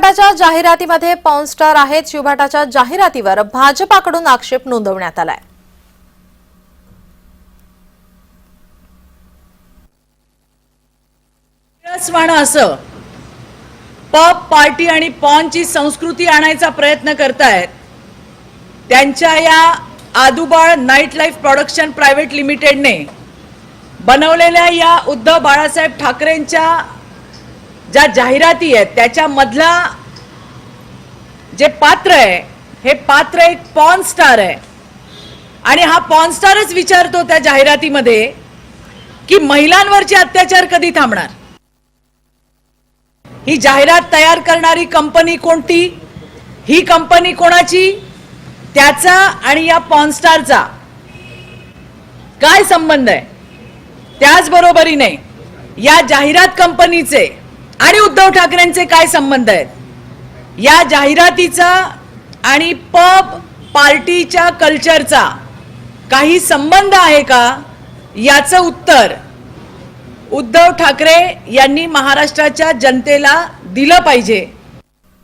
शिवभाटाच्या जाहिरातीमध्ये porn star आहेत. शिवभाटाच्या जाहिरातीवर भाजपाकडून आक्षेप नोंदवण्यात आलाय. असं पब पार्टी आणि पॉनची संस्कृती आणायचा प्रयत्न करतायत. त्यांच्या या आदुबाळ नाईट लाईफ प्रोडक्शन प्रायव्हेट लिमिटेडने बनवलेल्या या उद्धव बाळासाहेब ठाकरेंच्या ज्या जाहिराती आहेत त्याच्यामधला जे पात्र आहे हे पात्र एक पॉन स्टार आहे. आणि हा पॉन स्टारच विचारतो त्या जाहिरातीमध्ये की महिलांवरचे अत्याचार कधी थांबणार? ही जाहिरात तयार करणारी कंपनी कोणती? ही कंपनी कोणाची? त्याचा आणि या पॉनस्टारचा काय संबंध आहे? त्याचबरोबरीने या जाहिरात कंपनीचे आणि उद्धव ठाकरेंचे काय संबंध आहेत? या जाहिरातीचा आणि पब पार्टीच्या कल्चरचा काही संबंध आहे का? याचं उत्तर उद्धव ठाकरे यांनी महाराष्ट्राच्या जनतेला दिलं पाहिजे.